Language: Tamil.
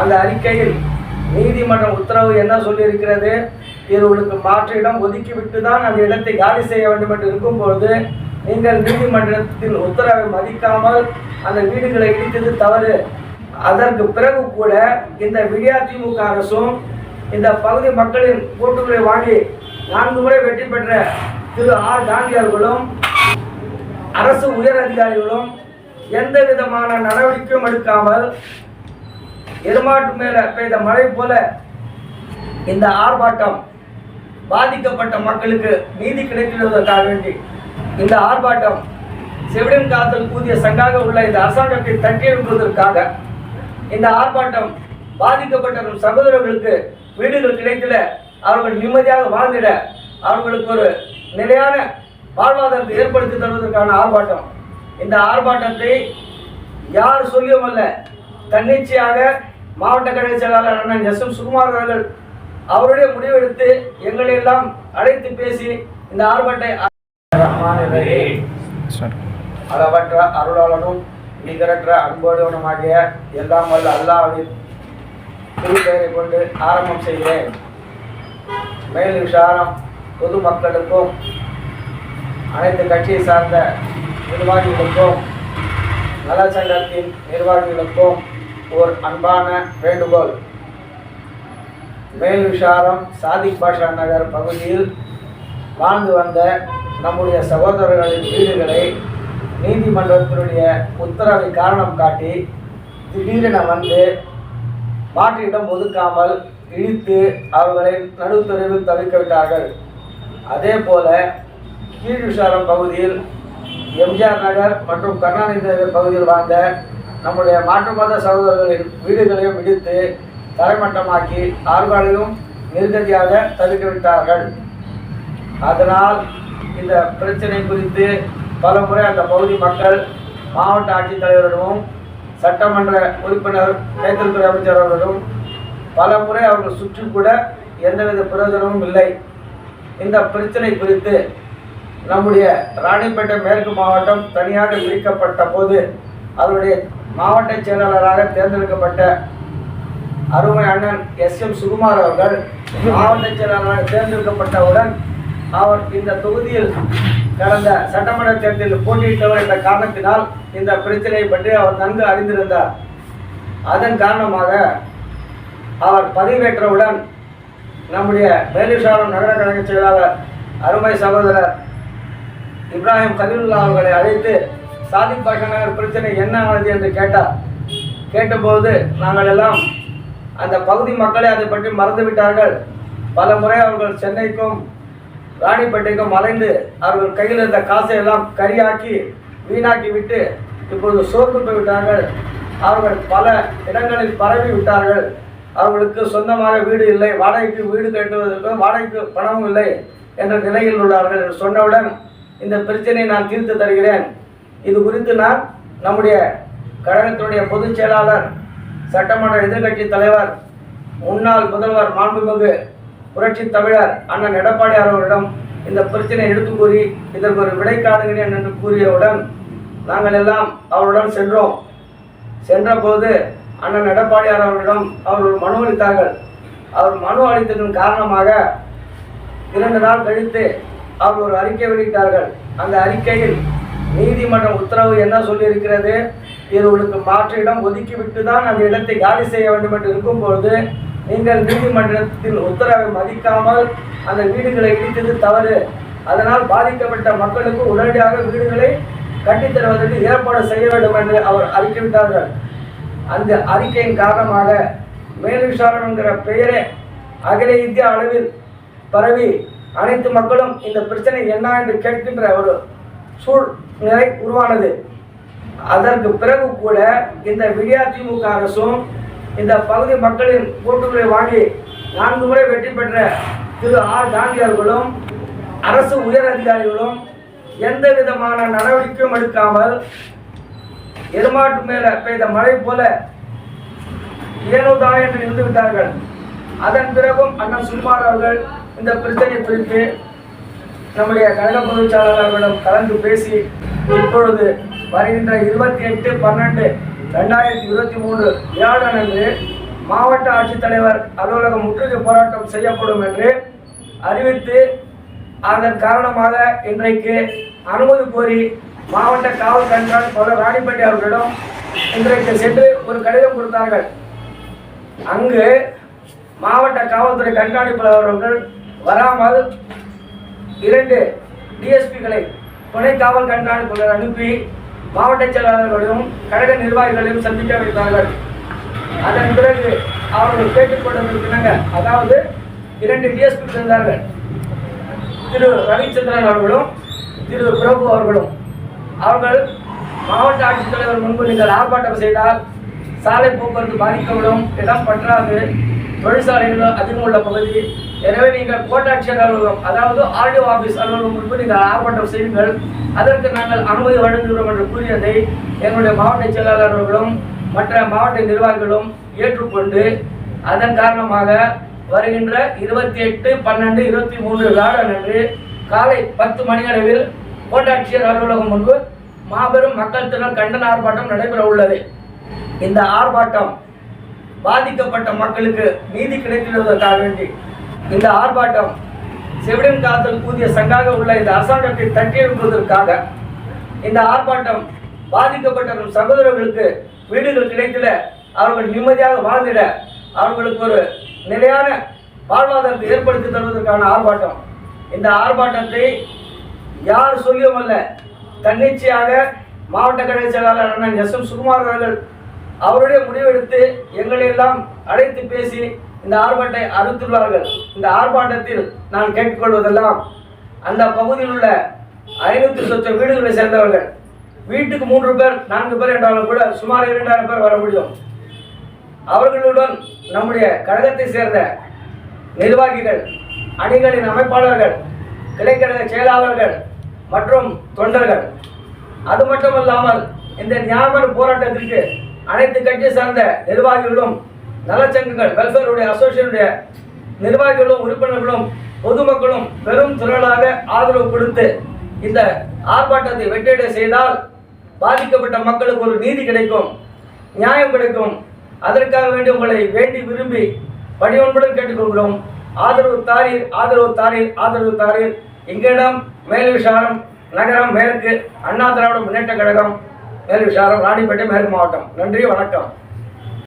அந்த அறிக்கையில் நீதிமன்றம் உத்தரவு என்ன சொல்லியிருக்கிறது? இவர்களுக்கு மாற்று இடம் ஒதுக்கிவிட்டு தான் அந்த இடத்தை காலி செய்ய வேண்டும் என்று இருக்கும்பொழுது நீங்கள் நீதிமன்றத்தின் உத்தரவை மதிக்காமல் அந்த வீடுகளை இடித்தது தவறு. அதற்கு பிறகு கூட இந்த விடியா திமுக அரசும் இந்த பகுதி மக்களின் கூட்டுகளை வாங்கி நான்கு முறை வெற்றி பெற்ற திரு ஆர் காந்தி அவர்களும் அரசு உயர் அதிகாரிகளும் எந்த விதமான நடவடிக்கையும் எடுக்காமல் எருமாட்டு மேல பெய்த மழை போல இந்த ஆர்ப்பாட்டம் பாதிக்கப்பட்ட மக்களுக்கு நீதி கிடைத்திடுவதற்காக வேண்டி இந்த ஆர்ப்பாட்டம் செவிடன் காத்தல் கூதிய சங்காக உள்ள இந்த அரசாங்கத்தை தட்டி எழுப்புவதற்காக இந்த ஆர்ப்பாட்டம் பாதிக்கப்பட்ட நம் சகோதரர்களுக்கு வீடுகள் கிடைத்திட அவர்கள் நிம்மதியாக வாழ்ந்திட அவர்களுக்கு ஒரு நிலையான வாழ்வாதாரத்தை ஏற்படுத்தி தருவதற்கான ஆர்ப்பாட்டம். இந்த ஆர்ப்பாட்டத்தை யார் சொல்லியும் அல்ல. தன்னிச்சையாக மாவட்ட கழக செயலாளர் அண்ணன் எஸ் எம் சுகுமார் அவர்கள் அவருடைய முடிவெடுத்து எங்களை எல்லாம் அழைத்து பேசி இந்த ஆர்ப்பாட்டை அளவற்ற அருளாளனும் நிகரற்ற அன்போடுவனமாகிய எல்லாம் வல்ல அல்லாஹ்வின் திருப்பெயரை கொண்டு ஆரம்பம் செய்கிறேன். மேல் விசாரம் பொதுமக்களுக்கும் அனைத்து கட்சியை சார்ந்த நிர்வாகிகளுக்கும் நலச்சங்கத்தின் நிர்வாகிகளுக்கும் ஒரு அன்பான வேண்டுகோள். மேல் விசாரம் சாதிக் பாஷா நகர் பகுதியில் வாழ்ந்து வந்த நம்முடைய சகோதரர்களின் வீடுகளை நீதிமன்றத்தினுடைய உத்தரவை காரணம் காட்டி திடீரென வந்து மாற்றிடம் ஒதுக்காமல் இழித்து அவர்களை நடுத்தருவில் தவிர்க்க விட்டார்கள். அதே போல கீழ் விசாரம் பகுதியில் எம்ஜிஆர் நகர் மற்றும் கருணாநிதி நகர் பகுதியில் வாழ்ந்த நம்முடைய மாற்று மத சகோதரர்களின் வீடுகளையும் இடித்து தரைமட்டமாக்கி அவர்களையும் நிர்கதியாக தடுக்கிவிட்டார்கள் அதனால் இந்த பிரச்சனை குறித்து பல முறை அந்த பகுதி மக்கள் மாவட்ட ஆட்சித்தலைவரிடமும் சட்டமன்ற உறுப்பினர் கைத்தறித்துறை அமைச்சர் அவர்களிடம் பல முறை அவர்கள் சுற்றி கூட எந்தவித பிரயோஜனமும் இல்லை. இந்த பிரச்சனை குறித்து நம்முடைய ராணிப்பேட்டை மேற்கு மாவட்டம் தனியாக பிரிக்கப்பட்ட போது அதனுடைய மாவட்ட செயலாளராக தேர்ந்தெடுக்கப்பட்ட அருமை அண்ணன் எஸ் எம் சுகுமார் அவர்கள் மாவட்ட செயலாளராக தேர்ந்தெடுக்கப்பட்டவுடன் அவர் இந்த தொகுதியில் கடந்த சட்டமன்ற தேர்தலில் போட்டியிட்டவர் என்ற காரணத்தினால் இந்த பிரச்சனையை பற்றி அவர் நன்கு அறிந்திருந்தார். அதன் காரணமாக அவர் பதவியேற்றவுடன் நம்முடைய மேலிசாரம் நகர கழக செயலாளர் அருமை சகோதரர் இப்ராஹிம் கலீலுல்லா அவர்களை அழைத்து சாதிக் பாஷா நகர் பிரச்சனை என்ன ஆனது என்று கேட்டார் கேட்டபோது நாங்கள் எல்லாம் அந்த பகுதி மக்களை அதை பற்றி மறந்து விட்டார்கள் பல முறை அவர்கள் சென்னைக்கும் ராணிப்பேட்டைக்கும் மறைந்து அவர்கள் கையில் இருந்த காசை எல்லாம் கரியாக்கி வீணாக்கி விட்டு இப்பொழுது சோர்ந்து போய்விட்டார்கள். அவர்கள் பல இடங்களில் பரவி விட்டார்கள். அவர்களுக்கு சொந்தமாக வீடு இல்லை வாடகைக்கு வீடு கட்டுவதற்கும் வாடகைக்கு பணமும் இல்லை என்ற நிலையில் உள்ளார்கள் என்று சொன்னவுடன் இந்த பிரச்சனையை நான் தீர்த்து தருகிறேன். இது குறித்து நான் நம்முடைய கழகத்தினுடைய பொதுச் செயலாளர் சட்டமன்ற எதிர்கட்சி தலைவர் முன்னாள் முதல்வர் மாண்புமிகு புரட்சி தமிழர் அண்ணன் எடப்பாடி அவர்களிடம் இந்த பிரச்சனை எடுத்து கூறி இதற்கு ஒரு விடை காணுகிறேன் என்று கூறியவுடன் நாங்கள் எல்லாம் அவருடன் சென்றோம். சென்றபோது அண்ணன் எடப்பாடியார் அவர்களிடம் அவர்கள் மனு அளித்தார்கள். அவர் மனு அளித்ததன் காரணமாக இரண்டு நாள் கழித்து அவர் ஒரு அறிக்கை வெளியிட்டார்கள். அந்த அறிக்கையில் நீதிமன்றம் உத்தரவு என்ன சொல்லியிருக்கிறது? இவர்களுக்கு மாற்று இடம் ஒதுக்கிவிட்டு தான் அந்த இடத்தை காலி செய்ய வேண்டும் என்று இருக்கும்பொழுது நீங்கள் நீதிமன்றத்தின் உத்தரவை மதிக்காமல் அந்த வீடுகளை இடித்தது தவறு. அதனால் பாதிக்கப்பட்ட மக்களுக்கு உடனடியாக வீடுகளை கட்டித்தருவதற்கு ஏற்பாடு செய்ய வேண்டும் என்று அவர் அறிக்கைவிட்டார்கள் அந்த அறிக்கையின் காரணமாக மேல் விசாரணை பெயரே அகில இந்திய அளவில் பரவி அனைத்து மக்களும் இந்த பிரச்சனை என்ன என்று கேட்கின்ற ஒரு நிலை உருவானது. அதற்கு பிறகு கூட இந்த விடியா திமுக அரசும் இந்த பகுதி மக்களின் கூட்டுகளை வாங்கி நான்கு முறை வெற்றி பெற்ற திரு ஆர் காந்தி அவர்களும் அரசு உயர் அதிகாரிகளும் எந்த விதமான நடவடிக்கையும் எடுக்காமல் எருமாட்டு மேல பெய்த மழை போல ஏனோதான் என்று இருந்து விட்டார்கள். அதன் பிறகும் அண்ணன் சுகுமார் அவர்கள் இந்த பிரச்சனை குறித்து நம்முடைய கழக பொதுச் கலந்து பேசி இப்பொழுது வருகின்ற இருபத்தி எட்டு பன்னெண்டு ரெண்டாயிரத்தி இருபத்தி மூன்று வியாழன் அன்று மாவட்ட ஆட்சித்தலைவர் அலுவலகம் முற்றுகை போராட்டம் செய்யப்படும் என்று அறிவித்து அதன் காரணமாக இன்றைக்கு அனுமதி கோரி மாவட்ட காவல் கண்காணிப்பாளர் ராணிப்பட்டி அவர்களிடம் இன்றைக்கு சென்று ஒரு கடிதம் கொடுத்தார்கள். அங்கு மாவட்ட காவல்துறை கண்காணிப்பாளர் அவர்கள் வராமல் இரண்டு டிஎஸ்பிகளை துணை காவல் கண்காணிப்புகள் அனுப்பி மாவட்ட செயலாளர்களையும் கழக நிர்வாகிகளையும் சந்திக்க வைத்தார்கள் அதன் பிறகு அவர்கள் கேட்டுக்கொண்டிருக்கிறாங்க அதாவது இரண்டு டிஎஸ்பி இருந்தார்கள். திரு ரவிச்சந்திரன் அவர்களும் திரு பிரபு அவர்களும். அவர்கள் மாவட்ட ஆட்சித்தலைவர் முன்பு நீங்கள் ஆர்ப்பாட்டம் செய்தால் சாலை போக்குவரத்து பாதிக்கப்படும். இடம் பற்றாது. தொழிற்சாலைகளும் அதிகம் உள்ள பகுதி எனவே நீங்கள் கோட்டாட்சியர் அலுவலகம் அதாவது ஆர்டிஓ ஆபீஸ் அலுவலகம் முன்பு நீங்கள் ஆர்ப்பாட்டம் செய்யுங்கள். அதற்கு நாங்கள் அனுமதி வழங்குகிறோம் என்று கூறியதை எங்களுடைய மாவட்ட செயலாளர் மற்ற மாவட்ட நிர்வாகிகளும் ஏற்றுக்கொண்டு அதன் காரணமாக வருகின்ற இருபத்தி எட்டு பன்னெண்டு இருபத்தி மூன்று வியாழன் அன்று காலை பத்து மணி அளவில் கோட்டாட்சியர் அலுவலகம் முன்பு மாபெரும் மக்கள் திறன் கண்டன ஆர்ப்பாட்டம் நடைபெற உள்ளது. இந்த ஆர்ப்பாட்டம் பாதிக்கப்பட்ட மக்களுக்கு நீதி கிடைத்திடுவதற்காக வேண்டி இந்த ஆர்ப்பாட்டம் செவிடன் காலத்தில் கூதிய சங்காக உள்ள இந்த அரசாங்கத்தை தட்டி எழுப்புவதற்காக இந்த ஆர்ப்பாட்டம் பாதிக்கப்பட்ட நம் சகோதரர்களுக்கு வீடுகள் கிடைத்திட அவர்கள் நிம்மதியாக வாழ்ந்திட அவர்களுக்கு ஒரு நிலையான வாழ்வாதாரத்தை ஏற்படுத்தி தருவதற்கான ஆர்ப்பாட்டம். இந்த ஆர்ப்பாட்டத்தை யார் சொல்லியும் அல்ல. தன்னிச்சையாக மாவட்ட கழக செயலாளர் அண்ணன் எஸ் எம் சுகுமார் அவர்கள் அவருடைய முடிவெடுத்து எங்களை எல்லாம் அழைத்து பேசி இந்த ஆர்ப்பாட்டை அறிவித்துள்ளார்கள் இந்த ஆர்ப்பாட்டத்தில் நான் கேட்டுக்கொள்வதெல்லாம் அந்த பகுதியில் உள்ள ஐநூத்தி சொச்ச வீடுகளை சேர்ந்தவர்கள். வீட்டுக்கு மூன்று பேர் நான்கு பேர் என்றாலும் கூட சுமார் இரண்டாயிரம் பேர் வர முடியும். அவர்களுடன் நம்முடைய கழகத்தை சேர்ந்த நிர்வாகிகள் அணிகளின் அமைப்பாளர்கள் கிளைக்கழக செயலாளர்கள் மற்றும் தொண்டர்கள். அது மட்டுமல்லாமல் இந்த நியாயமான போராட்டத்திற்கு அனைத்து கட்சி சார்ந்த நிர்வாகிகளும் நலச்சங்கங்கள் வெல்ஃபேருடைய அசோசியனுடைய நிர்வாகிகளும் உறுப்பினர்களும் பொதுமக்களும் பெரும் திரளாக ஆதரவு கொடுத்து இந்த ஆர்ப்பாட்டத்தை வெற்றியடை செய்தால் பாதிக்கப்பட்ட மக்களுக்கு ஒரு நீதி கிடைக்கும் நியாயம் கிடைக்கும். அதற்காக வேண்டி உங்களை வேண்டி விரும்பி பணிவன்புடன் கேட்டுக்கொள்கிறோம். ஆதரவு தாரீர் ஆதரவு தாரீர் ஆதரவு தாரீர். எங்களிடம் மேல் விசாரம் நகரம் மேற்கு அண்ணா திராவிட முன்னேற்ற கழகம் மேல்விசாரம் ராணிப்பேட்டை மேற்கு மாவட்டம். நன்றி வணக்கம்.